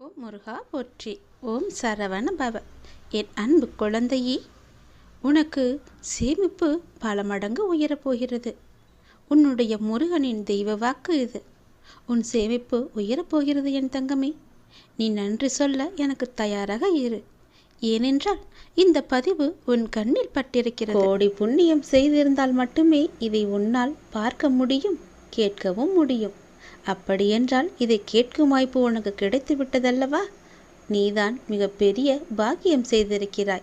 ஓம் முருகா போற்றி. ஓம் சரவண பவ என் அன்பு குழந்தையே உனக்கு சேமிப்பு பல மடங்கு உயரப்போகிறது உன்னுடைய முருகனின் தெய்வ வாக்கு இது. உன் சேமிப்பு உயரப்போகிறது என் தங்கமே. நீ நன்றி சொல்ல எனக்கு தயாராக இரு. ஏனென்றால் இந்த பதிவு உன் கண்ணில் பட்டிருக்கிறது. கோடி புண்ணியம் செய்திருந்தால் மட்டுமே இதை உன்னால் பார்க்க முடியும் கேட்கவும் முடியும். அப்படியென்றால் இதை கேட்கும் வாய்ப்பு உனக்கு கிடைத்து விட்டதல்லவா நீதான் மிகப்பெரிய பாக்கியம் செய்திருக்கிறாய்.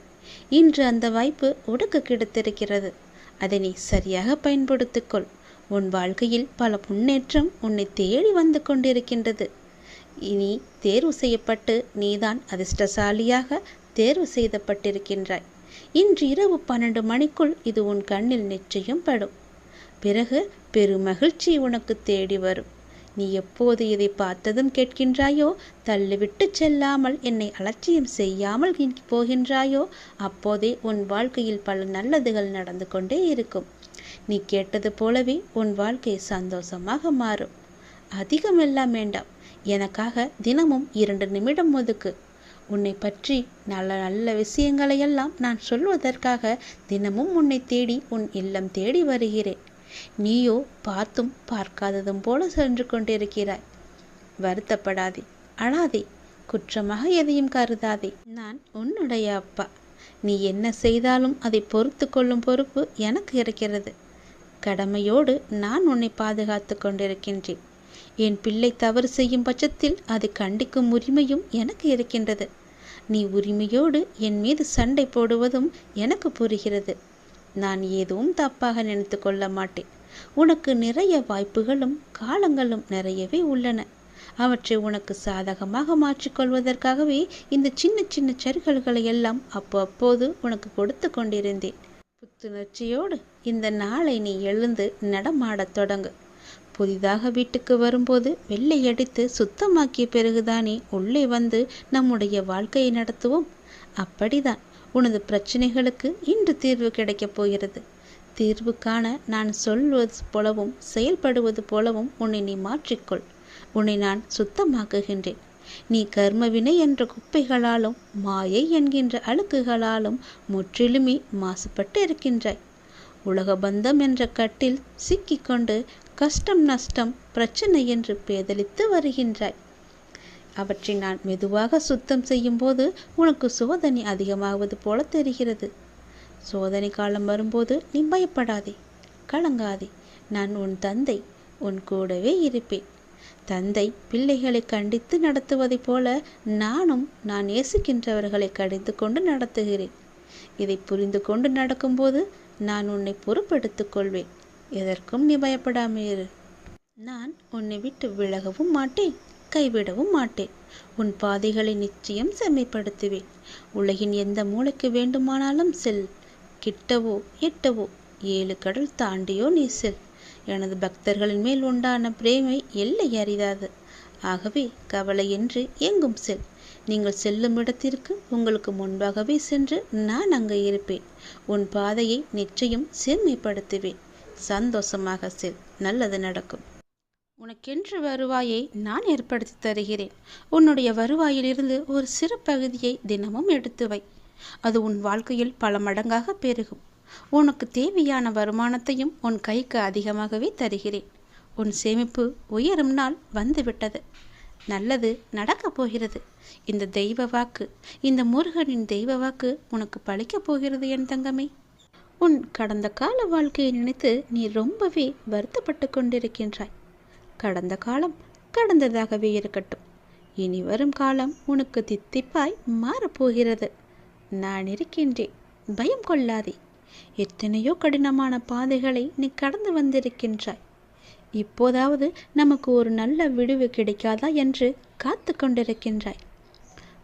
இன்று அந்த வாய்ப்பு உனக்கு கிடைத்திருக்கிறது. அதை நீ சரியாக பயன்படுத்திக்கொள். உன் வாழ்க்கையில் பல முன்னேற்றம் உன்னை தேடி வந்து கொண்டிருக்கின்றது. இனி தேர்வு செய்யப்பட்டு நீதான் அதிர்ஷ்டசாலியாக தேர்வு செய்யப்பட்டிருக்கின்றாய் இன்று இரவு பன்னெண்டு மணிக்குள் இது உன் கண்ணில் நிச்சயம் படும். பிறகு பெருமகிழ்ச்சி உனக்கு தேடி வரும். நீ எப்போது இதை பார்த்ததும் கேட்கின்றாயோ? தள்ளிவிட்டு செல்லாமல் என்னை அலட்சியம் செய்யாமல் போகின்றாயோ? அப்போதே உன் வாழ்க்கையில் பல நல்லதுகள் நடந்து கொண்டே இருக்கும். நீ கேட்டது போலவே உன் வாழ்க்கை சந்தோஷமாக மாறும். அதிகம் எல்லாம் வேண்டாம். எனக்காக தினமும் இரண்டு நிமிடம் ஒதுக்கு. உன்னை பற்றி நல்ல நல்ல விஷயங்களையெல்லாம் நான் சொல்வதற்காக தினமும் உன்னை தேடி உன் இல்லம் தேடி வருகிறேன். நீயோ பார்த்தும் பார்க்காததும் போல சென்று கொண்டிருக்கிறாய். வருத்தப்படாதே அழாதே குற்றமாக எதையும் கருதாதே. நான் உன்னுடைய அப்பா. நீ என்ன செய்தாலும் அதை பொறுத்து கொள்ளும் பொறுப்பு எனக்கு இருக்கிறது. கடமையோடு நான் உன்னை பாதுகாத்து கொண்டிருக்கின்றேன். என் பிள்ளை தவறு செய்யும் பட்சத்தில் அது கண்டிக்கும் உரிமையும் எனக்கு இருக்கின்றது. நீ உரிமையோடு என் மீது சண்டை போடுவதும் எனக்கு புரிகிறது. நான் எதுவும் தப்பாக நினைத்து கொள்ள மாட்டேன். உனக்கு நிறைய வாய்ப்புகளும் காலங்களும் நிறையவே உள்ளன. அவற்றை உனக்கு சாதகமாக மாற்றிக்கொள்வதற்காகவே இந்த சின்ன சின்ன சருகல்களை எல்லாம் அப்போ அப்போது உனக்கு கொடுத்து கொண்டிருந்தேன். புத்துணர்ச்சியோடு இந்த நாளை நீ எழுந்து நடமாடத் தொடங்கு. புதிதாக வீட்டுக்கு வரும்போது வெள்ளையடித்து சுத்தமாக்கிய பிறகுதானே உள்ளே வந்து நம்முடைய வாழ்க்கையை நடத்துவோம்? அப்படிதான். உனது பிரச்சனைகளுக்கு இன்று தீர்வு கிடைக்கப் போகிறது. தீர்வு காண நான் சொல்வது போலவும் செயல்படுவது போலவும் உன்னை நீ மாற்றிக்கொள். உன்னை நான் சுத்தமாக்குகின்றேன். நீ கர்மவினை என்ற குப்பைகளாலும் மாயை என்கின்ற அழுக்குகளாலும் முற்றிலுமே மாசுபட்டு இருக்கின்றாய். உலக பந்தம் என்ற கட்டில் சிக்கிக்கொண்டு கஷ்டம் நஷ்டம் பிரச்சனை என்று பேதலித்து வருகின்றாய். அவற்றை நான் மெதுவாக சுத்தம் செய்யும்போது உனக்கு சோதனை அதிகமாவது போல தெரிகிறது. சோதனை காலம் வரும்போது நீ பயப்படாதே கலங்காதே. நான் உன் தந்தை உன் கூடவே இருப்பேன். தந்தை பிள்ளைகளை கண்டித்து நடத்துவதைப் போல நானும் நான் நேசிக்கின்றவர்களை கடிந்து கொண்டு நடத்துகிறேன். இதை புரிந்து கொண்டு நடக்கும்போது நான் உன்னை பொறுப்பெடுத்துக் கொள்வேன். எதற்கும் நீ பயப்படாமல் இரு. நான் உன்னை விட்டு விலகவும் மாட்டேன். கைவிடவும் மாட்டேன். உன் பாதைகளை நிச்சயம் செம்மைப்படுத்துவேன். உலகின் எந்த மூளைக்கு வேண்டுமானாலும் செல். கிட்டவோ எட்டவோ ஏழு கடல் தாண்டியோ நீ செல். எனது பக்தர்களின் மேல் உண்டான பிரேமை எல்லை அறிதாது ஆகவே கவலையின்றி எங்கும் செல். நீங்கள் செல்லும் இடத்திற்கு உங்களுக்கு முன்பாகவே சென்று நான் அங்கே இருப்பேன். உன் பாதையை நிச்சயம் செம்மைப்படுத்துவேன். சந்தோஷமாக செல். நல்லது நடக்கும். உனக்கென்று வருவாயை நான் ஏற்படுத்தி தருகிறேன். உன்னுடைய வருவாயிலிருந்து ஒரு சிறு பகுதியை தினமும் எடுத்து வை. அது உன் வாழ்க்கையில் பல மடங்காக பெருகும். உனக்கு தேவையான வருமானத்தையும் உன் கைக்கு அதிகமாகவே தருகிறேன். உன் சேமிப்பு உயரும் நாள் வந்துவிட்டது. நல்லது நடக்கப் போகிறது. இந்த தெய்வ வாக்கு இந்த முருகனின் தெய்வ வாக்கு உனக்கு பழிக்கப் போகிறது என் தங்கமே. உன் கடந்த கால வாழ்க்கையை நினைத்து நீ ரொம்பவே வருத்தப்பட்டு கொண்டிருக்கின்றாய். கடந்த காலம் கடந்ததாகவே இருக்கட்டும். இனி வரும் காலம் உனக்கு தித்திப்பாய் மாறப்போகிறது. நான் இருக்கின்றேன். பயம் கொள்ளாதே. எத்தனையோ கடினமான பாதைகளை நீ கடந்து வந்திருக்கின்றாய். இப்போதாவது நமக்கு ஒரு நல்ல விடுவு கிடைக்காதா என்று காத்து கொண்டிருக்கின்றாய்.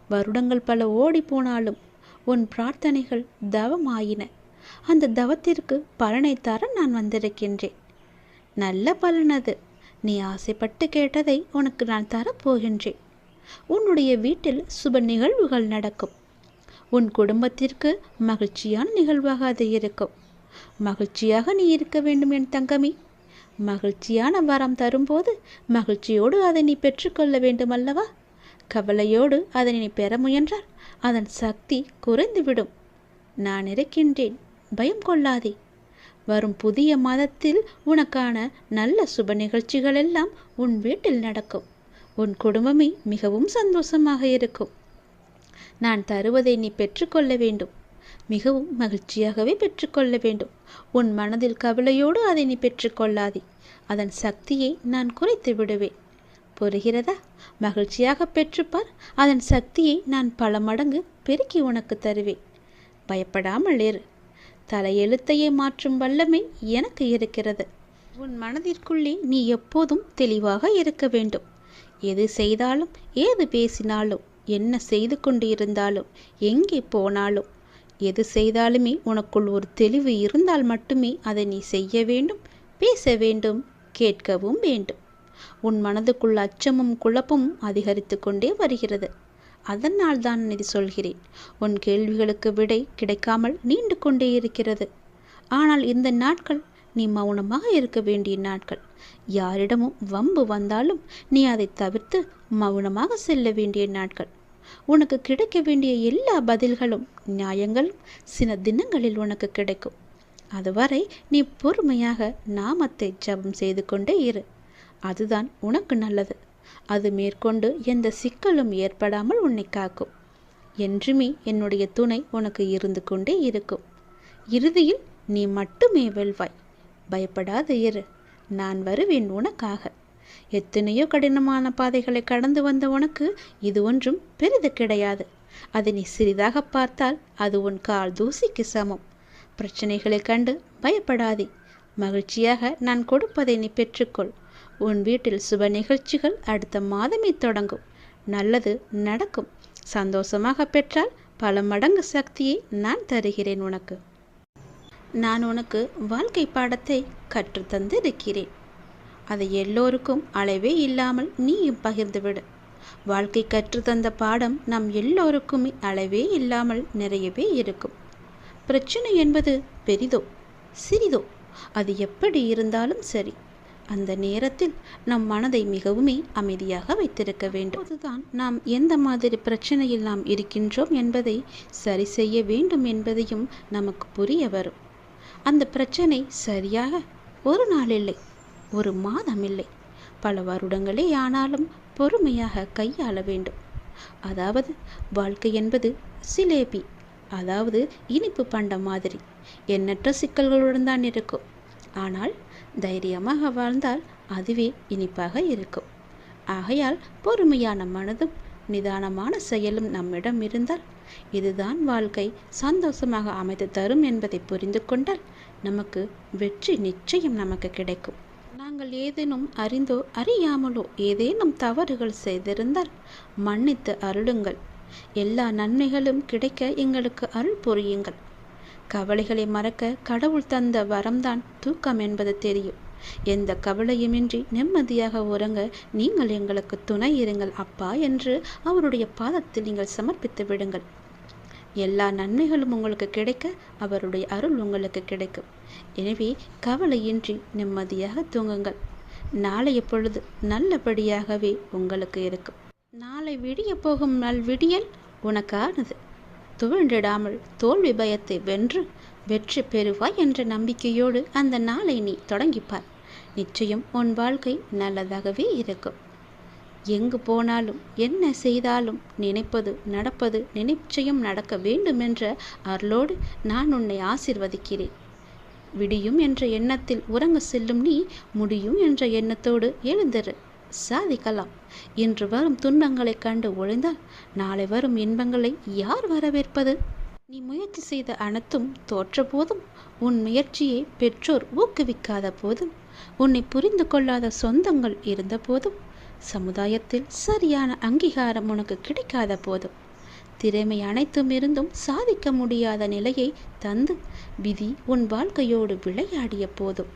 வருடங்கள் பல ஓடி போனாலும் உன் பிரார்த்தனைகள் தவமாயின. அந்த தவத்திற்கு பலனை தர நான் வந்திருக்கின்றேன். நல்ல பலனது. நீ ஆசைப்பட்டு கேட்டதை உனக்கு நான் தரப்போகின்றேன். உன்னுடைய வீட்டில் சுப நிகழ்வுகள் நடக்கும். உன் குடும்பத்திற்கு மகிழ்ச்சியான நிகழ்வாக அது இருக்கும். மகிழ்ச்சியாக நீ இருக்க வேண்டும் என் தங்கமி. மகிழ்ச்சியான வரம் தரும்போது மகிழ்ச்சியோடு அதை நீ பெற்றுக்கொள்ள வேண்டும் அல்லவா கவலையோடு அதனை நீ பெற முயன்றால் அதன் சக்தி குறைந்துவிடும். நான் இருக்கின்றேன். பயம் கொள்ளாதே. வரும் புதிய மாதத்தில் உனக்கான நல்ல சுப நிகழ்ச்சிகள் எல்லாம் உன் வீட்டில் நடக்கும். உன் குடும்பமே மிகவும் சந்தோஷமாக இருக்கும். நான் தருவதை நீ பெற்றுக்கொள்ள வேண்டும். மிகவும் மகிழ்ச்சியாகவே பெற்றுக்கொள்ள வேண்டும். உன் மனதில் கவலையோடு அதை நீ பெற்றுக்கொள்ளாதே. அதன் சக்தியை நான் குறைத்து விடுவேன். புரிகிறதா? மகிழ்ச்சியாக பெற்றுப்பார். அதன் சக்தியை நான் பல மடங்கு பெருக்கி உனக்கு தருவேன். பயப்படாமல் இரு. தலையெழுத்தையே மாற்றும் வல்லமை எனக்கு இருக்கிறது. உன் மனதிற்குள்ளே நீ எப்போதும் தெளிவாக இருக்க வேண்டும். எது செய்தாலும் ஏது பேசினாலும் என்ன செய்து கொண்டு இருந்தாலும் எங்கே போனாலும் எது செய்தாலுமே உனக்குள் ஒரு தெளிவு இருந்தால் மட்டுமே அதை நீ செய்ய வேண்டும் பேச வேண்டும் கேட்கவும் வேண்டும். உன் மனதுக்குள் அச்சமும் குழப்பமும் அதிகரித்து கொண்டே வருகிறது. அதனால் தான் இது சொல்கிறேன். உன் கேள்விகளுக்கு விடை கிடைக்காமல் நீண்டு கொண்டே இருக்கிறது. ஆனால் இந்த நாட்கள் நீ மௌனமாக இருக்க வேண்டிய நாட்கள். யாரிடமும் வம்பு வந்தாலும் நீ அதை தவிர்த்து மௌனமாக செல்ல வேண்டிய நாட்கள். உனக்கு கிடைக்க வேண்டிய எல்லா பதில்களும் நியாயங்களும் சில தினங்களில் உனக்கு கிடைக்கும். அதுவரை நீ பொறுமையாக நாமத்தை ஜபம் செய்து கொண்டே இரு. அதுதான் உனக்கு நல்லது. அது மேற்கொண்டு எந்த சிக்கலும் ஏற்படாமல் உன்னை காக்கும். என்றுமே என்னுடைய துணை உனக்கு இருந்து கொண்டே இருக்கும். இறுதியில் நீ மட்டுமே வெல்வாய். பயப்படாத இரு. நான் வருவேன் உனக்காக. எத்தனையோ கடினமான பாதைகளை கடந்து வந்த உனக்கு இது ஒன்றும் பெரிது கிடையாது. அதை நீ சிறிதாக பார்த்தால் அது உன் கால் தூசிக்கு சமம். பிரச்சனைகளை கண்டு பயப்படாதே. மகிழ்ச்சியாக நான் கொடுப்பதை நீ பெற்றுக்கொள். உன் வீட்டில் சுப நிகழ்ச்சிகள் அடுத்த மாதமே தொடங்கும். நல்லது நடக்கும். சந்தோஷமாக பெற்றால் பல மடங்கு சக்தியை நான் தருகிறேன் உனக்கு. நான் உனக்கு வாழ்க்கை பாடத்தை கற்றுத்தந்து இருக்கிறேன் அதை எல்லோருக்கும் அளவே இல்லாமல் நீயும் பகிர்ந்துவிடு. வாழ்க்கை கற்றுத்தந்த பாடம் நம் எல்லோருக்குமே அளவே இல்லாமல் நிறையவே இருக்கும். பிரச்சனை என்பது பெரிதோ சிறிதோ அது எப்படி இருந்தாலும் சரி. அந்த நேரத்தில் நம் மனதை மிகவுமே அமைதியாக வைத்திருக்க வேண்டும். அதுதான் நாம் எந்த மாதிரி பிரச்சனையில் நாம் இருக்கின்றோம் என்பதை சரி செய்ய வேண்டும் என்பதையும் நமக்கு புரிய வரும். அந்த பிரச்சனை சரியாக ஒரு நாள் இல்லை ஒரு மாதம் இல்லை. பல வருடங்களே ஆனாலும் பொறுமையாக கையாள வேண்டும். அதாவது வாழ்க்கை என்பது சிலேபி அதாவது இனிப்பு பண்டம் மாதிரி. எண்ணற்ற சிக்கல்களுடன் தான் இருக்கும். ஆனால் தைரியமாக வாழ்ந்தால் அதுவே இனிப்பாக இருக்கும். ஆகையால் பொறுமையான மனதும் நிதானமான செயலும் நம்மிடம் இருந்தால் இதுதான் வாழ்க்கை சந்தோஷமாக அமைத்து தரும் என்பதை புரிந்து கொண்டால் நமக்கு வெற்றி நிச்சயம் நமக்கு கிடைக்கும். நாங்கள் ஏதேனும் அறிந்தோ அறியாமலோ ஏதேனும் தவறுகள் செய்திருந்தால் மன்னித்து அருளுங்கள். எல்லா நன்மைகளும் கிடைக்க எங்களுக்கு அருள் புரியுங்கள். கவலைகளை மறக்க கடவுள் தந்த வரம்தான் தூக்கம் என்பது தெரியும். எந்த கவலையுமின்றி நிம்மதியாக உறங்க நீங்கள் எங்களுக்கு துணை இருங்கள் அப்பா என்று அவருடைய பாதத்தில் நீங்கள் சமர்ப்பித்து விடுங்கள். எல்லா நன்மைகளும் உங்களுக்கு கிடைக்க அவருடைய அருள் உங்களுக்கு கிடைக்கும். எனவே கவலையின்றி நிம்மதியாக தூங்குங்கள். நாளைய பொழுது நல்லபடியாகவே உங்களுக்கு இருக்கும். நாளை விடிய போகும் நல் விடியல் உனக்கானது. துவண்டிடாமல் தோல்வி பயத்தை வென்று வெற்றி பெறுவாய் என்ற நம்பிக்கையோடு அந்த நாளை நீ தொடங்கிப்பார் நிச்சயம் உன் வாழ்க்கை நல்லதாகவே இருக்கும். எங்கு போனாலும் என்ன செய்தாலும் நினைப்பது நடப்பது நிச்சயம் நடக்க வேண்டும் என்ற அருளோடு நான் உன்னை ஆசிர்வதிக்கிறேன். விடியும் என்ற எண்ணத்தில் உறங்க செல்லும் நீ முடியும் என்ற எண்ணத்தோடு எழுந்திரு. சாதிக்கலாம். இன்று வரும் துன்பங்களைக் கண்டு ஒழிந்தால் நாளை வரும் இன்பங்களை யார் வரவேற்பது? நீ முயற்சி செய்த அனைத்தும் தோற்ற போதும். உன் முயற்சியை பெற்றோர் ஊக்குவிக்காத போதும். உன்னை புரிந்து கொள்ளாத சொந்தங்கள் இருந்த போதும். சமுதாயத்தில் சரியான அங்கீகாரம் உனக்கு கிடைக்காத போதும். திறமை அனைத்தும் இருந்தும் சாதிக்க முடியாத நிலையை தந்து விதி உன் வாழ்க்கையோடு விளையாடிய போதும்.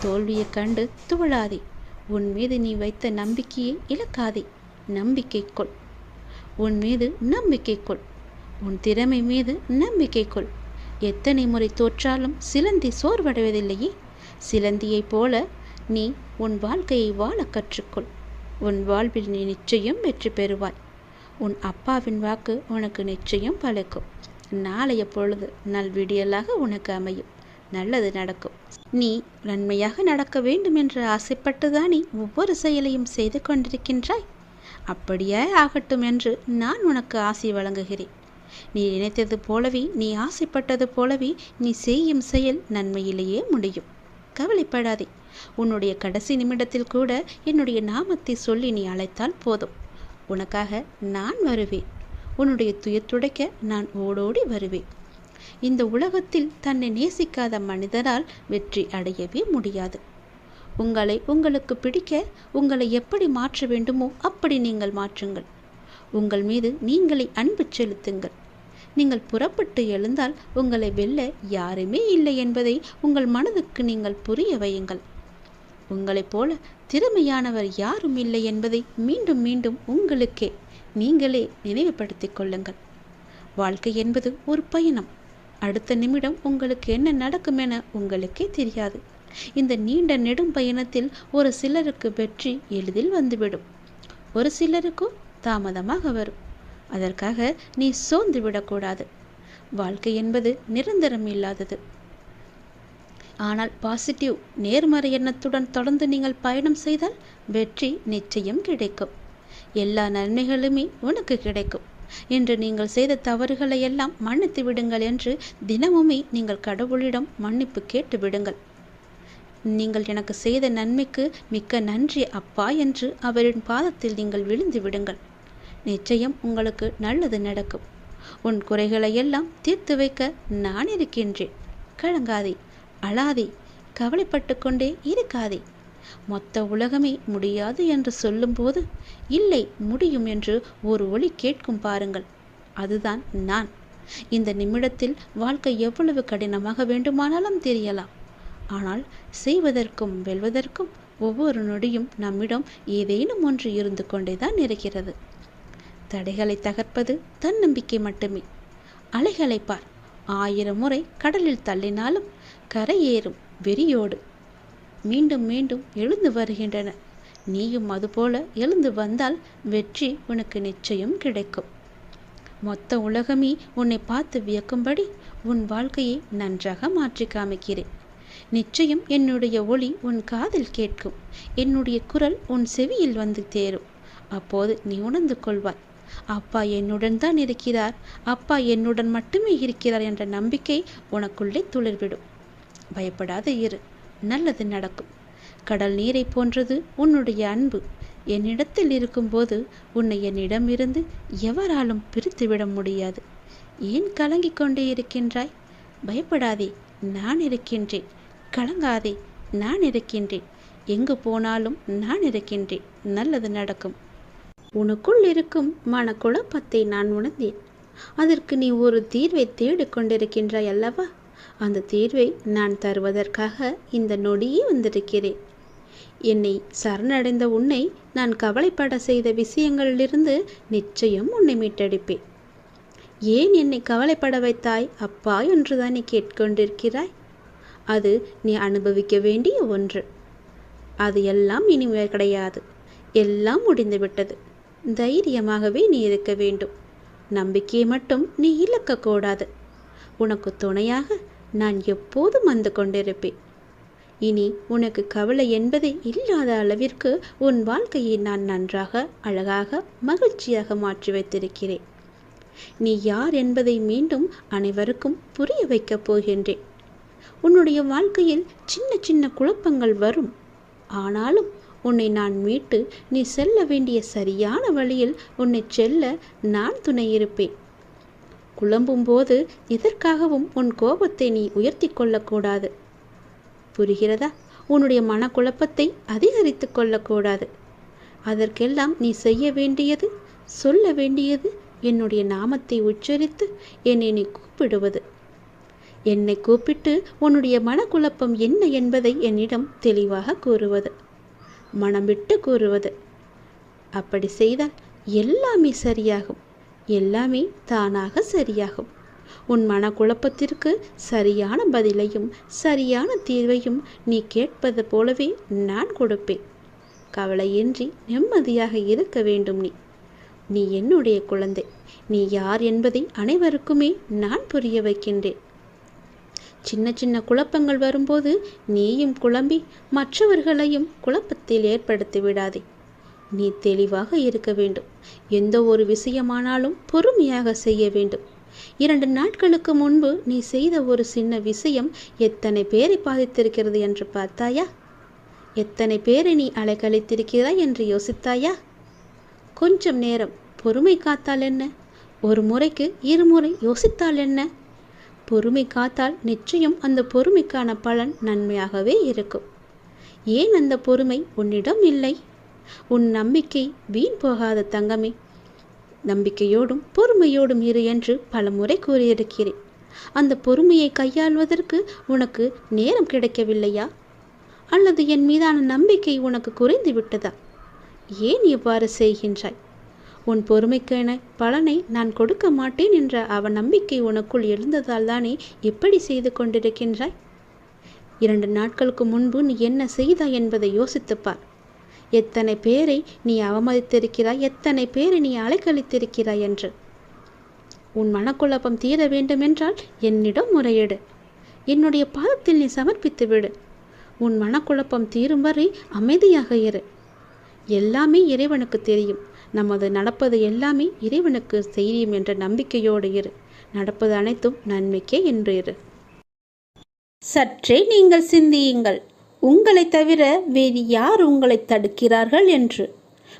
தோல்வியைக் கண்டு துவளாதே உன் மீது நீ வைத்த நம்பிக்கையை இழக்காதே. நம்பிக்கை கொள். உன் மீது நம்பிக்கை கொள். உன் திறமை மீது நம்பிக்கை கொள். எத்தனை முறை தோற்றாலும் சிலந்தி சோர்வடைவதில்லையே. சிலந்தியைப் போல நீ உன் வாழ்க்கையை வாழ கற்றுக்கொள். உன் வாழ்வில் நீ நிச்சயம் வெற்றி பெறுவாய். உன் அப்பாவின் வாக்கு உனக்கு நிச்சயம் பழக்கும். நாளைய பொழுது நல்விடியலாக உனக்கு அமையும். நல்லது நடக்கும். நீ நன்மையாக நடக்க வேண்டும் என்று ஆசைப்பட்டுதானே ஒவ்வொரு செயலையும் செய்து கொண்டிருக்கின்றாய்? அப்படியே ஆகட்டும் என்று நான் உனக்கு ஆசை வழங்குகிறேன். நீ நினைத்தது போலவே நீ ஆசைப்பட்டது போலவே நீ செய்யும் செயல் நன்மையிலேயே முடியும். கவலைப்படாதே. உன்னுடைய கடைசி நிமிடத்தில் கூட என்னுடைய நாமத்தை சொல்லி நீ அழைத்தால் போதும். உனக்காக நான் வருவேன். உன்னுடைய துயர் துடைக்க நான் ஓடோடி வருவேன். இந்த உலகத்தில் தன்னை நேசிக்காத மனிதரால் வெற்றி அடையவே முடியாது. உங்களை உங்களுக்கு பிடிக்க உங்களை எப்படி மாற்ற வேண்டுமோ அப்படி நீங்கள் மாற்றுங்கள். உங்கள் மீது நீங்களே அன்பு செலுத்துங்கள். நீங்கள் புறப்பட்டு எழுந்தால் உங்களை வெல்ல யாருமே இல்லை என்பதை உங்கள் மனதுக்கு நீங்கள் புரிய வையுங்கள். உங்களைப் போல திறமையானவர் யாரும் இல்லை என்பதை மீண்டும் மீண்டும் உங்களுக்கே நீங்களே நினைவுபடுத்திக் கொள்ளுங்கள். வாழ்க்கை என்பது ஒரு பயணம். அடுத்த நிமிடம் உங்களுக்கு என்ன நடக்கும் என உங்களுக்கே தெரியாது. இந்த நீண்ட நெடும் பயணத்தில் ஒரு சிலருக்கு வெற்றி எளிதில் வந்துவிடும். ஒரு சிலருக்கும் தாமதமாக வரும். அதற்காக நீ சோர்ந்து விடக்கூடாது. வாழ்க்கை என்பது நிரந்தரம் இல்லாதது. ஆனால் பாசிட்டிவ் நேர்மறை எண்ணத்துடன் தொடர்ந்து நீங்கள் பயணம் செய்தால் வெற்றி நிச்சயம் கிடைக்கும். எல்லா நன்மைகளுமே உனக்கு கிடைக்கும். இன்று நீங்கள் செய்த தவறுகளை எல்லாம் மன்னித்து விடுங்கள் என்று தினமுமே நீங்கள் கடவுளிடம் மன்னிப்பு கேட்டு விடுங்கள். நீங்கள் எனக்கு செய்த நன்மைக்கு மிக்க நன்றி அப்பா என்று அவரின் பாதத்தில் நீங்கள் விழுந்து விடுங்கள். நிச்சயம் உங்களுக்கு நல்லது நடக்கும். உன் குறைகளை எல்லாம் தீர்த்து வைக்க நான் இருக்கின்றேன். கலங்காதே அழாதே கவலைப்பட்டு கொண்டே இருக்காதே. மொத்த உலகமே முடியாது என்று சொல்லும்போது இல்லை முடியும் என்று ஒரு ஒளி கேட்கும் பாருங்கள். அதுதான் நான். இந்த நிமிடத்தில் வாழ்க்கை எவ்வளவு கடினமாக வேண்டுமானாலும் தெரியலாம். ஆனால் செய்வதற்கும் வெல்வதற்கும் ஒவ்வொரு நொடியும் நம்மிடம் ஏதேனும் ஒன்று இருந்து கொண்டேதான் இருக்கிறது. தடைகளை தகர்ப்பது தன்னம்பிக்கை மட்டுமே. அலைகளை பார். ஆயிரம் முறை கடலில் தள்ளினாலும் கரையேறும் வெறியோடு. மீண்டும் மீண்டும் எழுந்து வருகின்றன. நீயும் அதுபோல எழுந்து வந்தால் வெற்றி உனக்கு நிச்சயம் கிடைக்கும். மொத்த உலகமே உன்னை பார்த்து வியக்கும்படி உன் வாழ்க்கையை நன்றாக மாற்றி காமிக்கிறேன். நிச்சயம் என்னுடைய ஒளி உன் காதில் கேட்கும். என்னுடைய குரல் உன் செவியில் வந்து தேரும். அப்போது நீ உணர்ந்து கொள்வாய். அப்பா என்னுடன் தான் இருக்கிறார். அப்பா என்னுடன் மட்டுமே இருக்கிறார் என்ற நம்பிக்கை உனக்குள்ளே துளிர்விடும். பயப்படாத இரு. நல்லது நடக்கும். கடல் நீரை போன்றது உன்னுடைய அன்பு. என்னிடத்தில் இருக்கும்போது உன்னை என்னிடமிருந்து எவராலும் பிரித்துவிட முடியாது. ஏன் கலங்கிக் கொண்டே இருக்கின்றாய்? பயப்படாதே நான் இருக்கின்றேன். கலங்காதே நான் இருக்கின்றேன். எங்கு போனாலும் நான் இருக்கின்றேன். நல்லது நடக்கும். உனக்குள் இருக்கும் மனக்குழப்பத்தை நான் உணர்ந்தேன். அதற்கு நீ ஒரு தீர்வை தேடிக் கொண்டிருக்கின்றாய் அல்லவா? அந்த தீர்வை நான் தருவதற்காக இந்த நொடியே வந்திருக்கிறேன். என்னை சரணடைந்த உன்னை நான் கவலைப்பட செய்த விஷயங்களிலிருந்து நிச்சயம் உன்னை மீட்டெடுப்பேன். ஏன் என்னை கவலைப்பட வைத்தாய் அப்பா என்றுதான் நீ கேட்கொண்டிருக்கிறாய்? அது நீ அனுபவிக்க வேண்டிய ஒன்று. அது எல்லாம் இனிமே கிடையாது. எல்லாம் முடிந்துவிட்டது. தைரியமாகவே நீ இருக்க வேண்டும். நம்பிக்கையை மட்டும் நீ இழக்கக்கூடாது. உனக்கு துணையாக நான் எப்போதும் வந்து கொண்டிருப்பேன். இனி உனக்கு கவலை என்பது இல்லாத அளவிற்கு உன் வாழ்க்கையை நான் நன்றாக அழகாக மகிழ்ச்சியாக மாற்றி வைத்திருக்கிறேன். நீ யார் என்பதை மீண்டும் அனைவருக்கும் புரிய வைக்கப் போகின்றேன். உன்னுடைய வாழ்க்கையில் சின்ன சின்ன குழப்பங்கள் வரும். ஆனாலும் உன்னை நான் மீட்டு நீ செல்ல வேண்டிய சரியான வழியில் உன்னை செல்ல நான் துணை இருப்பேன். குழம்பும் போது எதற்காகவும் உன் கோபத்தை நீ உயர்த்தி கொள்ளக்கூடாது. புரிகிறதா? உன்னுடைய மனக்குழப்பத்தை அதிகரித்து கொள்ளக்கூடாது. அதற்கெல்லாம் நீ செய்ய வேண்டியது சொல்ல வேண்டியது என்னுடைய நாமத்தை உச்சரித்து என்னை நீ கூப்பிடுவது. என்னை கூப்பிட்டு உன்னுடைய மனக்குழப்பம் என்ன என்பதை என்னிடம் தெளிவாக கூறுவது. மனம் விட்டு கூறுவது. அப்படி செய்தால் எல்லாமே சரியாகும். எல்லாமே தானாக சரியாகும். உன் மனக்குழப்பத்திற்கு சரியான பதிலையும் சரியான தீர்வையும் நீ கேட்பது போலவே நான் கொடுப்பேன். கவலையின்றி நிம்மதியாக இருக்க வேண்டும் நீ. நீ என்னுடைய குழந்தை. நீ யார் என்பதை அனைவருக்குமே நான் புரிய வைக்கின்றேன். சின்ன சின்ன குழப்பங்கள் வரும்போது நீயும் குழம்பி மற்றவர்களையும் குழப்பத்தில் ஏற்படுத்தி விடாதே. நீ தெளிவாக இருக்க வேண்டும். எந்த ஒரு விஷயமானாலும் பொறுமையாக செய்ய வேண்டும். இரண்டு நாட்களுக்கு முன்பு நீ செய்த ஒரு சின்ன விஷயம் எத்தனை பேரை பாதித்திருக்கிறது என்று பார்த்தாயா? எத்தனை பேரை நீ அலைக்கழித்திருக்கிறாய் என்று யோசித்தாயா? கொஞ்சம் நேரம் பொறுமை காத்தால் என்ன? ஒரு முறைக்கு இருமுறை யோசித்தால் என்ன? பொறுமை காத்தால் நிச்சயம் அந்த பொறுமைக்கான பலன் நன்மையாகவே இருக்கும். ஏன் அந்த பொறுமை உன்னிடம் இல்லை? உன் நம்பிக்கை வீண் போகாத தங்கமே. நம்பிக்கையோடும் பொறுமையோடும் இரு என்று பலமுறை கூறியிருக்கிறேன். அந்த பொறுமையை கையாள்வதற்கு உனக்கு நேரம் கிடைக்கவில்லையா? அல்லது என் மீதான நம்பிக்கை உனக்கு குறைந்து விட்டதா? ஏன் இவ்வாறு செய்கின்றாய்? உன் பொறுமைக்கென பலனை நான் கொடுக்க மாட்டேன் என்ற அவன் நம்பிக்கை உனக்குள் எழுந்ததால் தானே எப்படி செய்து கொண்டிருக்கின்றாய்? இரண்டு நாட்களுக்கு முன்பு நீ என்ன செய்தாய் என்பதை யோசித்துப்பார் எத்தனை பேரை நீ அவமதித்திருக்கிறாய் எத்தனை பேரை நீ அலைக்கழித்திருக்கிறாய் என்று. உன் மனக்குழப்பம் தீர வேண்டுமென்றால் என்னிடம் முறையிடு. என்னுடைய பாதத்தில் நீ சமர்ப்பித்து விடு. உன் மனக்குழப்பம் தீரும் வரை அமைதியாக இரு. எல்லாமே இறைவனுக்கு தெரியும். நமது நடப்பது எல்லாமே இறைவனுக்கு செய்யும் என்ற நம்பிக்கையோடு இரு. நடப்பது அனைத்தும் நன்மைக்கே என்று இரு. சற்றே நீங்கள் சிந்தியுங்கள். உங்களை தவிர வேறு யார் உங்களை தடுக்கிறார்கள் என்று?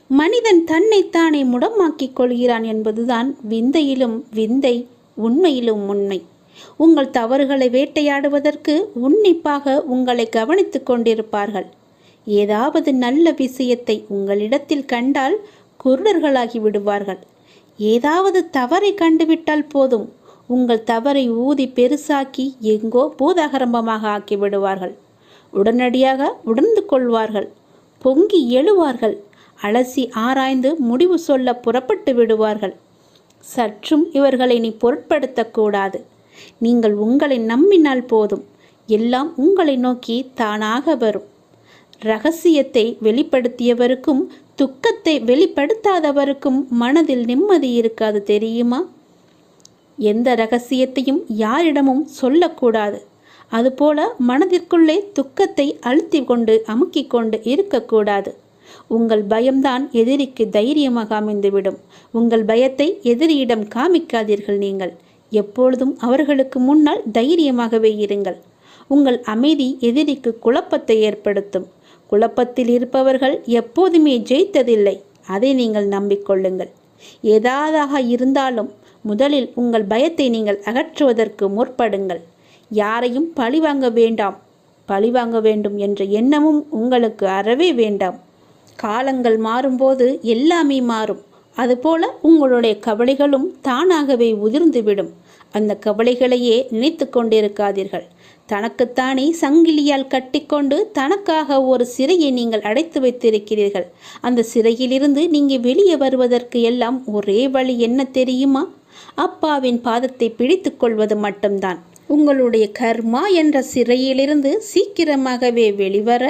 மனிதன் தன்னைத்தானே முடமாக்கிக் கொள்கிறான் என்பதுதான் விந்தையிலும் விந்தை உண்மையிலும் உண்மை. உங்கள் தவறுகளை வேட்டையாடுவதற்கு உன்னிப்பாக உங்களை கவனித்துக் கொண்டிருப்பார்கள். ஏதாவது நல்ல விஷயத்தை உங்களிடத்தில் கண்டால் குருடர்களாகி விடுவார்கள். ஏதாவது தவறை கண்டுவிட்டால் போதும் உங்கள் தவறை ஊதி பெருசாக்கி எங்கோ பூதாகரம்பமாக ஆக்கி விடுவார்கள். உடனடியாக உணர்ந்து கொள்வார்கள். பொங்கி எழுவார்கள். அலசி ஆராய்ந்து முடிவு சொல்ல புறப்பட்டு விடுவார்கள். சற்றும் இவர்களை நீ பொருட்படுத்தக்கூடாது நீங்கள் உங்களை நம்பினால் போதும். எல்லாம் உங்களை நோக்கி தானாக வரும். ரகசியத்தை வெளிப்படுத்தியவருக்கும் துக்கத்தை வெளிப்படுத்தாதவருக்கும் மனதில் நிம்மதி இருக்காது தெரியுமா? எந்த ரகசியத்தையும் யாரிடமும் சொல்லக்கூடாது. அதுபோல மனதிற்குள்ளே துக்கத்தை அழுத்தி கொண்டு அமுக்கிக் கொண்டு இருக்கக்கூடாது. உங்கள் பயம்தான் எதிரிக்கு தைரியமாக அமைந்துவிடும். உங்கள் பயத்தை எதிரியிடம் காமிக்காதீர்கள் நீங்கள். எப்பொழுதும் அவர்களுக்கு முன்னால் தைரியமாகவே இருங்கள். உங்கள் அமைதி எதிரிக்கு குழப்பத்தை ஏற்படுத்தும். குழப்பத்தில் இருப்பவர்கள் எப்போதுமே ஜெயித்ததில்லை. அதை நீங்கள் நம்பிக்கொள்ளுங்கள். ஏதாவதாக இருந்தாலும் முதலில் உங்கள் பயத்தை நீங்கள் அகற்றுவதற்கு முற்படுங்கள். யாரையும் பழிவாங்க வேண்டாம். பழிவாங்க வேண்டும் என்ற எண்ணமும் உங்களுக்கு அறவே வேண்டாம். காலங்கள் மாறும்போது எல்லாமே மாறும். அதுபோல உங்களுடைய கவலைகளும் தானாகவே உதிர்ந்துவிடும். அந்த கவலைகளையே நினைத்து கொண்டிருக்காதீர்கள். தனக்குத்தானே சங்கிலியால் கட்டிக்கொண்டு தனக்காக ஒரு சிறையை நீங்கள் அடைத்து வைத்திருக்கிறீர்கள். அந்த சிறையிலிருந்து நீங்கள் வெளியே வருவதற்கு எல்லாம் ஒரே வழி என்ன தெரியுமா? அப்பாவின் பாதத்தை பிடித்து கொள்வது மட்டும்தான். உங்களுடைய கர்மா என்ற சிறையிலிருந்து சீக்கிரமாகவே வெளிவர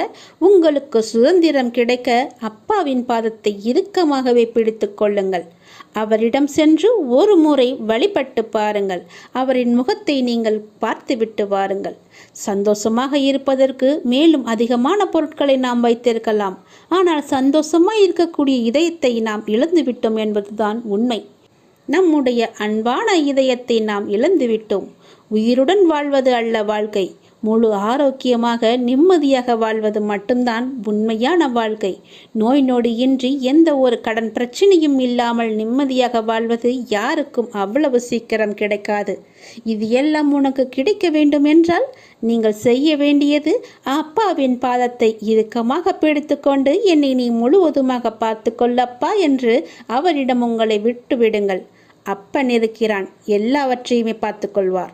உங்களுக்கு சுதந்திரம் கிடைக்க அப்பாவின் பாதத்தை இறுக்கமாகவே பிடித்து கொள்ளுங்கள். அவரிடம் சென்று ஒரு முறை வழிபட்டு பாருங்கள். அவரின் முகத்தை நீங்கள் பார்த்துவிட்டு வாருங்கள். சந்தோஷமாக இருப்பதற்கு மேலும் அதிகமான பொருட்களை நாம் வைத்திருக்கலாம். ஆனால் சந்தோஷமாக இருக்கக்கூடிய இதயத்தை நாம் இழந்துவிட்டோம் என்பதுதான் உண்மை. நம்முடைய அன்பான இதயத்தை நாம் இழந்துவிட்டோம். உயிருடன் வாழ்வது அல்ல வாழ்க்கை. முழு ஆரோக்கியமாக நிம்மதியாக வாழ்வது மட்டும்தான் உண்மையான வாழ்க்கை. நோய் நொடியின்றி எந்த ஒரு கடன் பிரச்சனையும் இல்லாமல் நிம்மதியாக வாழ்வது யாருக்கும் அவ்வளவு சீக்கிரம் கிடைக்காது. இது எல்லாம் உனக்கு கிடைக்க வேண்டும் என்றால் நீங்கள் செய்ய வேண்டியது அப்பாவின் பாதத்தை இறுக்கமாக பிடித்துக்கொண்டு என்னை நீ முழுவதுமாக பார்த்து கொள்ளப்பா என்று அவரிடம் உங்களை விட்டு விடுங்கள் அப்பன் இருக்கிறான். எல்லாவற்றையுமே பார்த்து கொள்வார்